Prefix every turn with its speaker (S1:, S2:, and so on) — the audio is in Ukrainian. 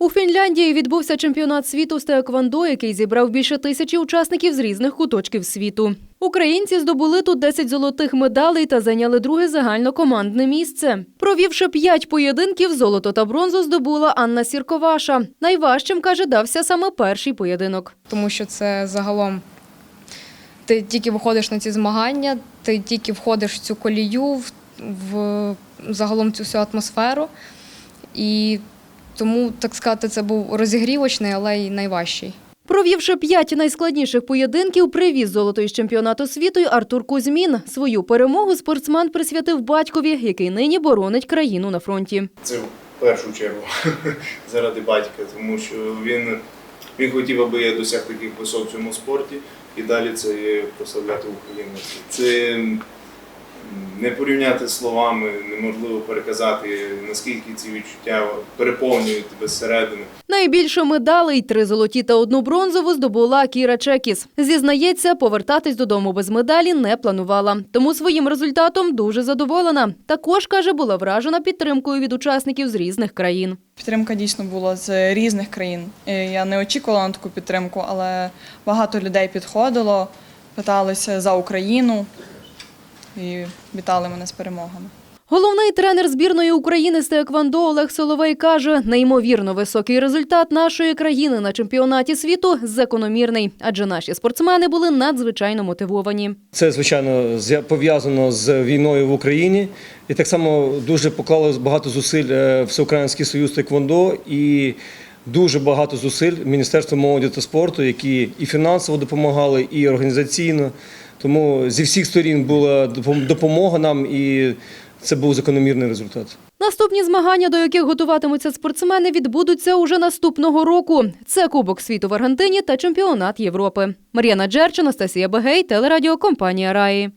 S1: У Фінляндії відбувся чемпіонат світу з теоквондо, який зібрав більше тисячі учасників з різних куточків світу. Українці здобули тут 10 золотих медалей та зайняли друге загальнокомандне місце. Провівши п'ять поєдинків, золото та бронзу здобула Анна Сірковаша. Найважчим каже, дався саме перший поєдинок.
S2: тому що це загалом ти тільки виходиш на ці змагання, ти тільки входиш в цю колію, в, в загалом цю всю атмосферу. І тому, так сказати, це був розігрівочний, але й найважчий.
S1: Провівши п'ять найскладніших поєдинків, привіз золото із чемпіонату світу й Артур Кузьмін. Свою перемогу спортсмен присвятив батькові, який нині боронить країну на фронті.
S3: Це в першу чергу заради батька, тому що він, він хотів, аби я досяг таких висот в цьому спорті і далі це є прославляти Україну. Це не порівняти словами, неможливо переказати, наскільки ці відчуття переповнюють тебе зсередини.
S1: Найбільше медалей три золоті та одну бронзову здобула Кіра Чекіс. Зізнається, повертатись додому без медалі не планувала. Тому своїм результатом дуже задоволена. Також каже, була вражена підтримкою від учасників з різних країн.
S4: Підтримка дійсно була з різних країн. Е, Я не очікувала на таку підтримку, але багато людей підходило, питалися за Україну і вітали мене з перемогами.
S1: Головний тренер збірної України з Теоквондо Олег Соловей каже, неймовірно високий результат нашої країни на чемпіонаті світу закономірний, адже наші спортсмени були надзвичайно мотивовані.
S5: Це звичайно пов'язано з війною в Україні, і так само дуже поклали багато зусиль е, Всеукраїнський союз Теквондо і дуже багато зусиль Міністерство молоді та спорту, які і фінансово допомагали, і організаційно. Тому зі всіх сторін була допомога нам, і це був закономірний результат.
S1: Наступні змагання, до яких готуватимуться спортсмени, відбудуться уже наступного року. Це Кубок світу в Аргентині та чемпіонат Європи. Мар'яна Джерч, Анастасія Бегей, телерадіокомпанія Раї.